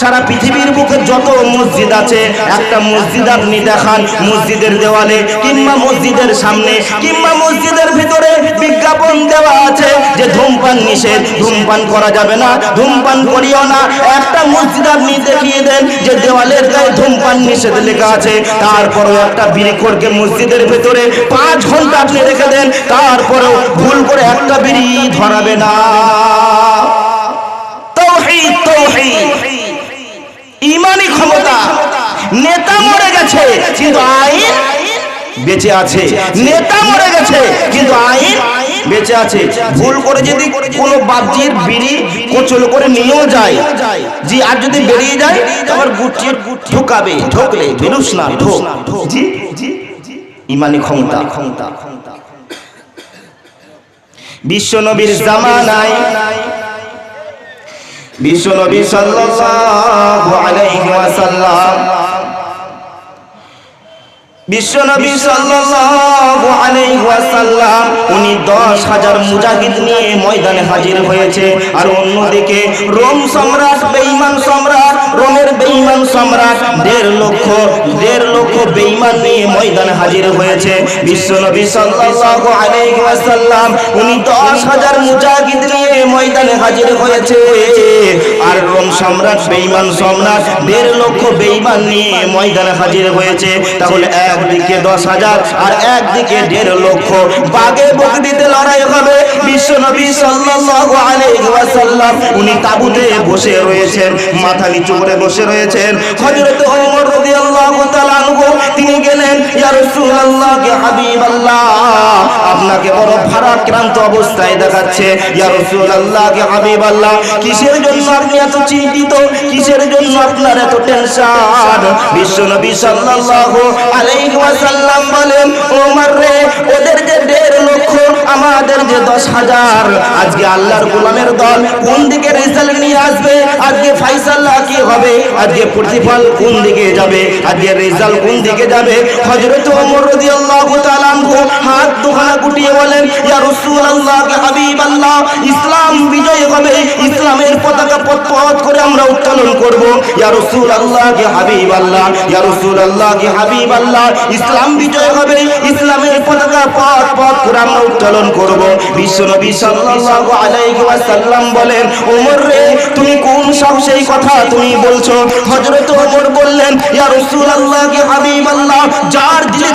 সারা পৃথিবীর বুকে যত মসজিদ আছে, একটা মসজিদ আপনি দেখান মসজিদের দেওয়ালে কিংবা মসজিদের সামনে কিংবা মসজিদের ভিতরে বিজ্ঞাপন দেওয়া আছে যে ধূমপান নিষেধ। ধূমপান করা যাবে না, ধূমপান করিও না। একটা মসজিদ আপনি দেখিয়ে দেন যে দেওয়ালের গায়ে ধূমপান নিষেধ লেখা আছে। তারপরেও একটা বিড়িখোরকে মসজিদের ভিতরে পাঁচ ঘণ্টা আপনি রেখে দেন, তারপরেও ভুল করে একটা বিড়ি ধরাবে না তৌহিদ তৌহিদ ইমানি ক্ষমতা নেতা মরে গেছে, কিন্তু আইন বেঁচে আছে। নেতা মরে গেছে, কিন্তু আইন বেঁচে আছে। ভুল করে যদি কোনো বাবজির বিড়ি কোচল করে নিয়েও যায়, জি, আর যদি বেরিয়ে যায় আবার গুটিয়ে ঢুকাবে, ঢোকলে বেরুস না, ঢোক। জি ইমানি ক্ষমতা। ক্ষমতা বিশ্ব নবীর জামানায় বিশ্বনবী সাল্লাল্লাহু আলাইহি ওয়াসাল্লাম বিশ্বনবী সাল্লাল্লাহু আলাইহি ওয়াসাল্লাম, উনি 10000 মুজাহিদ নিয়ে ময়দানে হাজির হয়েছে। আর অন্যদিকে রোম সম্রাট, বেঈমান সম্রাট, রোমের বেঈমান সম্রাট, দেড় লক্ষ দেড় লক্ষ বেঈমান নিয়ে ময়দানে হাজির হয়েছে। বিশ্বনবী সাল্লাল্লাহু আলাইহি ওয়াসাল্লাম, উনি 10000 মুজাহিদ নিয়ে ময়দানে হাজির হয়েছে। আর রোম সম্রাট, বেঈমান সম্রাট, দেড় লক্ষ বেঈমান নিয়ে ময়দানে হাজির হয়েছে। তাহলে একদিকে দশ হাজার আর একদিকে দেড় লক্ষ। বাগে বকরিতে লড়াই হবে বিশ্ব নবী সাল্লাল্লাহু আলাইহি ওয়াসাল্লাম। উনি তাবুতে বসে রয়েছেন, মাথা নিচু করে বসে রয়েছেন। হযরত ওমর রাদিয়াল্লাহু তাআলা তিনি গেলেন, ইয়া রাসূলুল্লাহ হাবিবাল্লাহ ভারাক্রান্ত অবস্থায় দেখাচ্ছে, ইয়া রাসূলুল্লাহ কে হাবিবাল্লাহ কিসের জন্য আপনি এত চিন্তিত? কিসের জন্য আপনার এত টেনশন? বিশ্ব নবী সাল্লাল্লাহু আলাইহি ওয়াসাল্লাম বলেন ওমর রে ওদের যে দেড় লক্ষ, আমাদের যে দশ হাজার, আজকে আল্লাহর গোলামের দল কোন দিকে রেজাল্ট নিয়ে আসবে? আজকে ফাইসাল্লাহ কি হবে? আজকে প্রতিফল কোন দিকে যাবে? আজকে রেজাল্ট কোন দিকে যাবে? হযরত ওমর রাদিয়াল্লাহু তাআলা হাত দুখানা গুটিয়ে বলেন, ইয়া রাসূলুল্লাহ কে হাবিবাল্লাহ ইসলাম বিজয় হবে। ইসলামের পতাকা পথ করে আমরা উত্তোলন করব। ইয়া রাসূলুল্লাহ কে হাবিবাল্লাহ ইয়া রাসূলুল্লাহ কে হাবিবাল্লাহ ইসলাম বিজয় হবে। ইসলামের পতাকা পথ পথ করে আমরা উত্তোলন করব। বিশ্বনবী সাল্লাল্লাহু আলাইহি ওয়াসাল্লাম বলেন, ওমর রে, তুমি কোন সাহসে সাহসেই কথা তুমি বলছো? ওমর বললেন যার দিলে